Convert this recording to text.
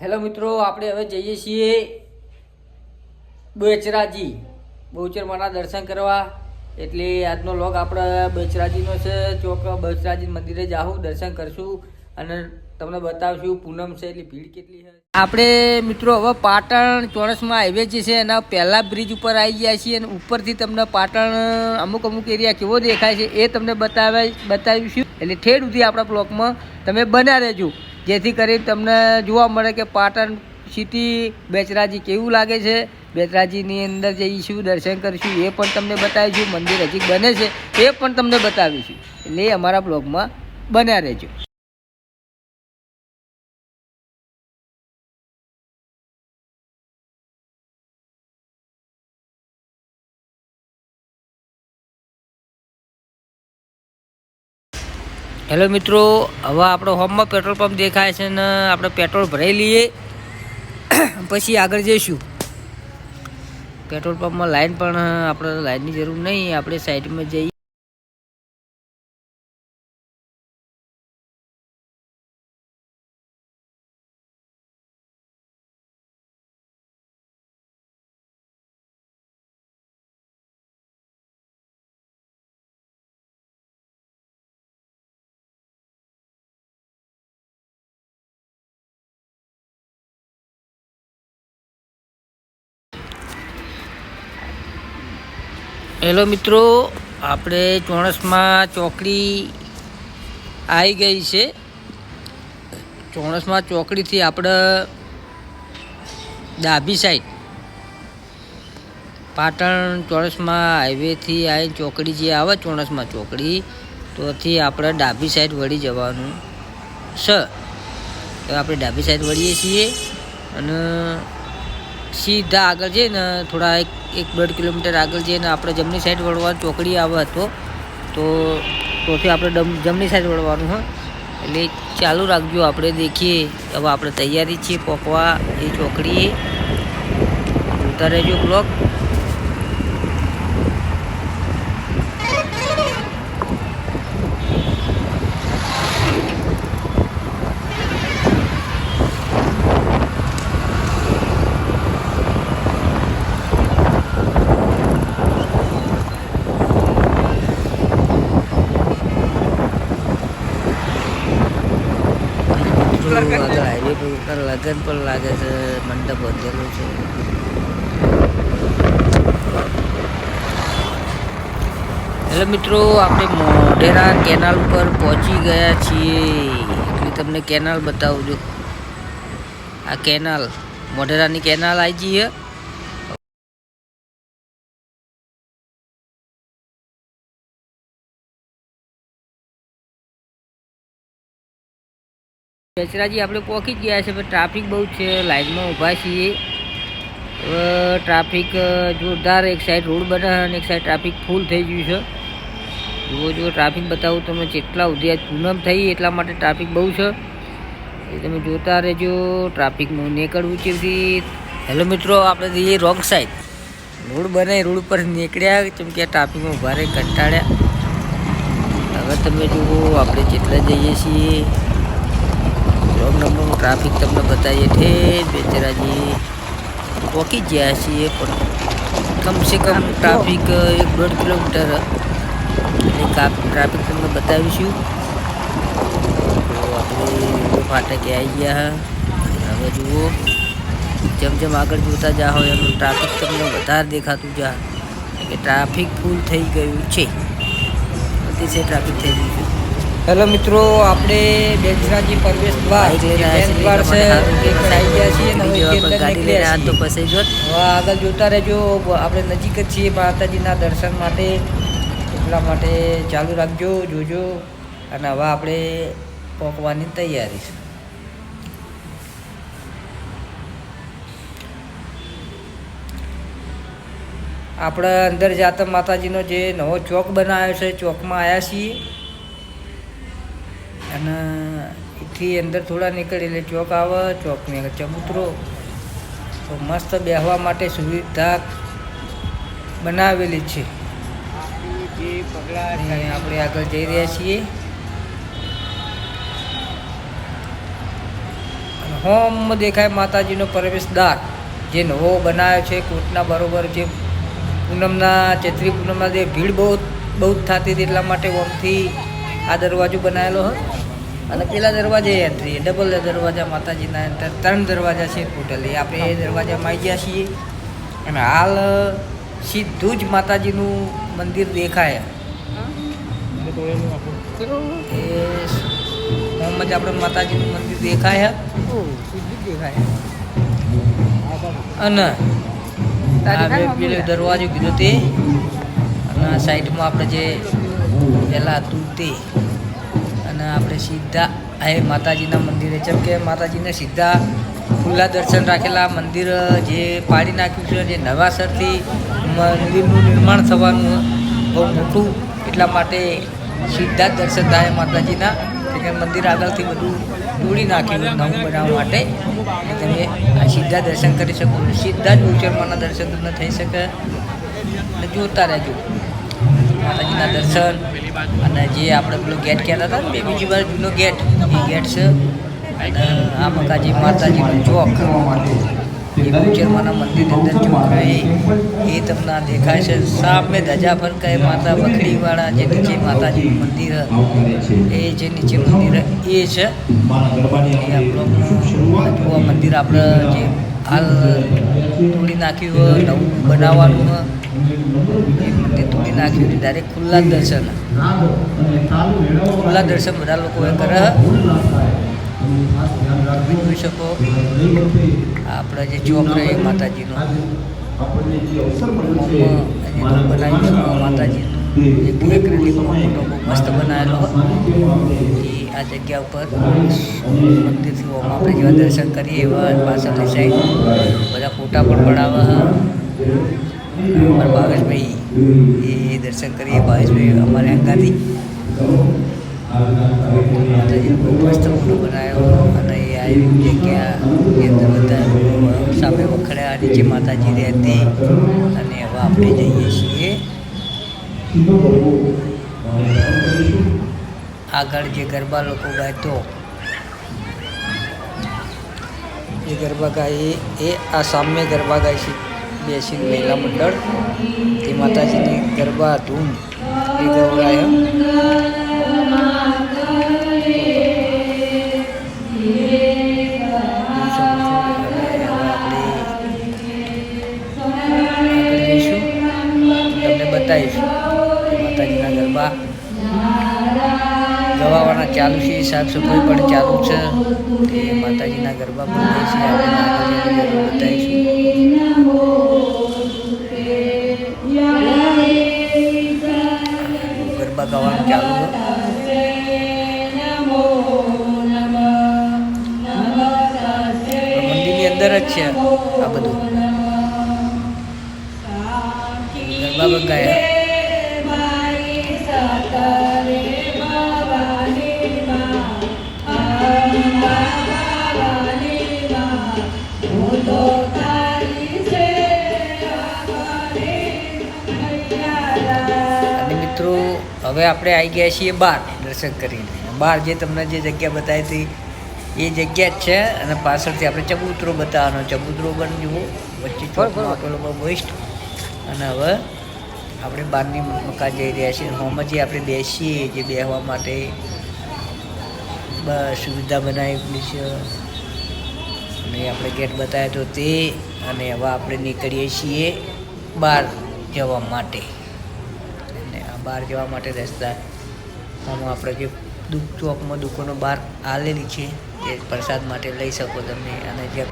Hello મિત્રો, આપણે હવે જઈએ છીએ બેચરાજી. બહુચરમાના દર્શન કરવા. એટલે આજનો લોગ આપણે બેચરાજીનો છે. ચોક બેચરાજી મંદિરે જાઉં દર્શન કરશું અને તમને બતાવશું પૂનમ છે એટલી ભીડ કેટલી છે આપણે મિત્રો હવે પાટણ ચોરસમાં હાઈવે જે છે એના પહેલા બ્રિજ ઉપર આવી ગયા છીએ અને ઉપરથી તમને પાટણ અમુક અમુક એરિયા કેવો દેખાય છે એ તમને બતાવે બતાવીશું. એટલે ઠેર સુધી આપણા બ્લોકમાં તમે બન્યા રહેજો. જેથી કરી તમને જોવા મળે કે પાટણ સિટી બેચરાજી કેવું લાગે છે. બેચરાજીની અંદર જઈશું દર્શન કરીશું, એ પણ તમને બતાવીશું. મંદિર હજી બને છે, એ પણ તમને બતાવીશું. એટલે એ અમારા બ્લોગમાં બન્યા રહેજો. હેલો મિત્રો, હવે આપણો હોમમાં પેટ્રોલ પંપ દેખાય છે ને આપણે પેટ્રોલ ભરાઈ લઈએ. પછી આગળ જઈશું. પેટ્રોલ પંપમાં લાઈન પણ, આપણે લાઈનની જરૂર નહીં, આપણે સાઈડમાં જઈએ. હેલો મિત્રો, આપણે ચોણસમાં ચોકડી આવી ગઈ છે. ચોણસમાં ચોકડીથી આપણે ડાબી સાઈડ પાટણ ચોણસમાં હાઈવેથી આવી ચોકડી જે આવે, ચોણસમાં ચોકડી, તોથી આપણે ડાબી સાઈડ વળી જવાનું છે. તો આપણે ડાબી સાઈડ વળીએ છીએ અને સીધા આગળ જઈએ ને, થોડા એક એક દોઢ કિલોમીટર આગળ જઈએ ને, આપણે જમણી સાઈડ વળવાનું ચોકડી આવે હતો તો, તોથી આપણે જમણી સાઈડ વળવાનું હોય એટલે ચાલુ રાખજો, આપણે દેખીએ. હવે આપણે તૈયારી છીએ, પોકવા, એ ચોકડીએ જોતા રહેજો બ્લોક લગન પણ લાગે છે મંડપ બંધેલો છે એટલે મિત્રો, આપણે મોઢેરા કેનાલ પર પહોંચી ગયા છીએ. એટલે તમને કેનાલ બતાવું છું. આ કેનાલ, મોઢેરાની કેનાલ આવી જઈએ બેચરાજી આપણે પહોંચી જ ગયા છે ટ્રાફિક બહુ છે. લાઇનમાં ઊભા છીએ. ટ્રાફિક જોરદાર એક સાઈડ રોડ બને અને એક સાઈડ ટ્રાફિક ફૂલ થઈ ગયું છે. જુઓ જુઓ, ટ્રાફિક બતાવું તમે જેટલા સુધી આજ પૂનમ થઈ એટલા માટે ટ્રાફિક બહુ છે. એ તમે જોતા રહેજો. ટ્રાફિકમાં નીકળવું છે હેલો મિત્રો, આપણે જઈએ રોંગ સાઈડ રોડ બને રોડ પર નીકળ્યા. કેમ કે ટ્રાફિકમાં ઊભા કંટાળ્યા. હવે તમે જુઓ, આપણે જેટલા જઈએ છીએ. રોંગ નંબરનું ટ્રાફિક તમને બતાવીએ ઠેર બેચરાજી પહોંચી જ ગયા છીએ પણ કમસે કમ ટ્રાફિક એક દોઢ કિલોમીટર એટલે કા- ટ્રાફિક તમને બતાવીશું તો આપણે રેલવે ફાટકે આવી ગયા હવે જુઓ જેમ જેમ આગળ જોતા જાઓ એનું ટ્રાફિક તમને વધારે દેખાતું જા કે ટ્રાફિક ફૂલ થઈ ગયું છે। અતિશય ટ્રાફિક થઈ ગયું છે। હેલો મિત્રો આપણે બેચરાજી પરવેશ દ્વાર દ્વાર છે ખાઈ ગયા છીએ તે પછી જો આગળ જોતા રહેજો આપણે નજીક જ છીએ માતાજીના દર્શન માટે. એટલા માટે ચાલુ રાખજો જોજો. અને હવે આપણે પહોંચવાની તૈયારી છે. આપણે અંદર જાતા માતાજીનો જે નવો ચોક બનાવ્યો છે ચોકમાં આવ્યા છીએ. અને એથી અંદર થોડા નીકળે એટલે ચોક આવે, ચોકની આગળ ચબૂતરો. તો મસ્ત બેહવા માટે સુવિધા બનાવેલી છે. આપણે આગળ જઈ રહ્યા છીએ. હોમ દેખાય માતાજીનો પ્રવેશ દ્વાર જે નવો બનાવ્યો છે, કોટના બરોબર જે પૂનમના, ચૈત્રી પૂનમના જે ભીડ બહુ બહુ જ થતી હતી એટલા માટે ઓમથી આ દરવાજો બનાવેલો હોય અને પેલા દરવાજે એન્ટ્રી ડબલ દરવાજા માતાજીના અંદર ત્રણ દરવાજા છે ટોટલી આપણે એ દરવાજામાં આવી ગયા છીએ. અને હાલ, સીધું જ માતાજીનું મંદિર દેખાય. એ મોહમ્મદ આપણે માતાજીનું મંદિર દેખાય. દેખાય અને પેલો દરવાજો કીધો તે. અને સાઈડમાં આપણે જે પહેલાં હતું તે. અને આપણે સીધા એ માતાજીના મંદિરે, જેમ કે માતાજીને સીધા ખુલ્લા દર્શન રાખેલા મંદિર, જે પાડી નાખ્યું છે, જે નવાસરથી મંદિરનું નિર્માણ થવાનું બહુ મોટું, એટલા માટે સીધા દર્શન થાય માતાજીના કે મંદિર આગળથી બધું તોડી નાખ્યું નવું બનાવવા માટે. તમે આ સીધા દર્શન કરી શકો સીધા જ ઉચરમાના દર્શન તમને થઈ શકે. અને જોતા રહેજો. માતાજીના દર્શન અને જે આપણે પેલો ગેટ કહેતા હતા ને બીજી વાર જૂનો ગેટ, એ ગેટ છે. આ મકાજી માતાજીનું ચોક, એ ઉચરમાના મંદિરની અંદર ચોક એ તમને દેખાય છે. સામે ધજા પર કહે માતા બખડીવાળા જે નીચે માતાજીનું મંદિર એ જે નીચે મંદિર એ છે. એ મંદિર આપણે જે હાલ તોડી નાખ્યું નવું બનાવવાનું એ તોડી નાખ્યું એટલે ડાયરેક્ટ ખુલ્લા દર્શન. ખુલ્લા દર્શન બધા લોકો એ કરે. તમે જોઈ શકો આપણે જે ચોક રહે માતાજીનો. બનાવી શકો માતાજીનું. એક એક્રેલિકનો મોટો મસ્ત બનાવેલો એ આ જગ્યા ઉપર મંદિરથી ઓમાં આપણે જેવા દર્શન કરીએ એવા પાછળની સાઈડ બધા ફોટા પણ પડાવે અમારા ભાવેશભાઈ એ દર્શન કરીએ ભાવેશભાઈ અમારે અંગાથી માતાજીનો બહુ મસ્ત ફોટો બનાવ્યો અને એ આવી જગ્યા એ અંદર બધા સામે વખડ્યા નીચે માતાજી રહેતી અને હવે આપણે જઈએ છીએ આગળ જે ગરબા લોકો ગાતો એ ગરબા ગાય એ આ સામે ગરબા ગાય છે બેસીને મહિલા મંડળ તે માતાજીની ગરબા ધૂમ એ ગૌરાય તમને બતાવીશું માતાજીના ગરબા ગવાવાના ચાલુ છે સાફ સફાઈ પણ ચાલુ છે. તે માતાજીના ગરબા પણ છે. આપણે માતાજીના બતાવીશું. ગાવાનું ચાલુ મંદિરની અંદર જ છે. હવે આપણે આવી ગયા છીએ બહાર દર્શન કરીને. બહાર જે તમને જે જગ્યા બતાવી હતી એ જગ્યા જ છે અને પાછળથી આપણે ચબૂતરો બતાવવાનો. ચબૂતરો પણ જુઓ વચ્ચે બહુ બેસ્ટ અને હવે આપણે બહારની મકાન જઈ રહ્યા છીએ. હોમાં જે આપણે બેસીએ જે બેસવા માટે બસ સુવિધા બનાવેલી છે. અને આપણે ગેટ બતાવ્યો તો તે અને હવે આપણે નીકળીએ છીએ બહાર જવા માટે. બહાર જવા માટે રસ્તા આમાં આપણે જે દુઃખ ચોકમાં દુકાનો બહાર આલેલી છે, એ પ્રસાદ માટે લઈ શકો તમે અને જે